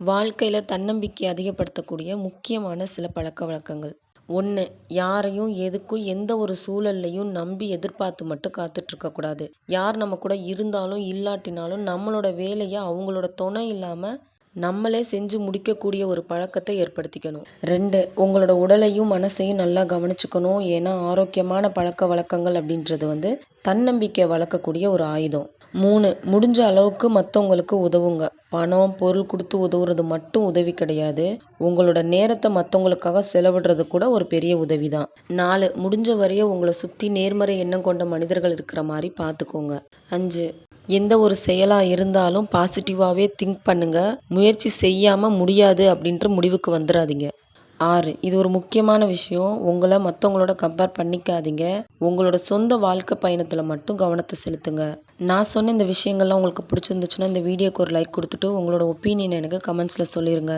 வாழ்க்கையில் தன்னம்பிக்கை அதிகப்படுத்தக்கூடிய முக்கியமான சில பழக்க வழக்கங்கள். ஒன்று யாரையும் எதுக்கும் எந்த ஒரு சூழல்லையும் நம்பி எதிர்பார்த்து மட்டும் காத்துட்ருக்கக்கூடாது யார் நம்ம கூட இருந்தாலும் இல்லாட்டினாலும் நம்மளோட வேலையை அவங்களோட துணை இல்லாமல் நம்மளே செஞ்சு முடிக்கக்கூடிய ஒரு பழக்கத்தை ஏற்படுத்திக்கணும். ரெண்டு உங்களோட உடலையும் மனசையும் நல்லா கவனிச்சுக்கணும். ஏன்னா ஆரோக்கியமான பழக்க வழக்கங்கள் அப்படின்றது வந்து தன்னம்பிக்கை வளர்க்கக்கூடிய ஒரு ஆயுதம். மூணு முடிஞ்ச அளவுக்கு மற்றவங்களுக்கு உதவுங்க. பணம் பொருள் கொடுத்து உதவுறது மட்டும் உதவி கிடையாது. உங்களோட நேரத்தை மற்றவங்களுக்காக செலவிடுறது கூட ஒரு பெரிய உதவி தான் நாலு முடிஞ்ச வரைய உங்களை சுற்றி நேர்மறை எண்ணம் கொண்ட மனிதர்கள் இருக்கிற மாதிரி பார்த்துக்கோங்க அஞ்சு எந்த ஒரு செயலாக இருந்தாலும் பாசிட்டிவாகவே திங்க் பண்ணுங்கள் முயற்சி செய்யாமல் முடியாது அப்படின்ற முடிவுக்கு வந்துடாதீங்க ஆறு இது ஒரு முக்கியமான விஷயம். உங்களை மற்றவங்களோட கம்பேர் பண்ணிக்காதீங்க. உங்களோட சொந்த வாழ்க்கை பயணத்தில் மட்டும் கவனத்தை செலுத்துங்க. நான் சொன்ன இந்த விஷயங்கள்லாம் உங்களுக்கு பிடிச்சிருந்துச்சுன்னா இந்த வீடியோக்கு ஒரு லைக் கொடுத்துட்டு உங்களோட ஒப்பீனியன் எனக்கு கமெண்ட்ஸில் சொல்லிடுங்க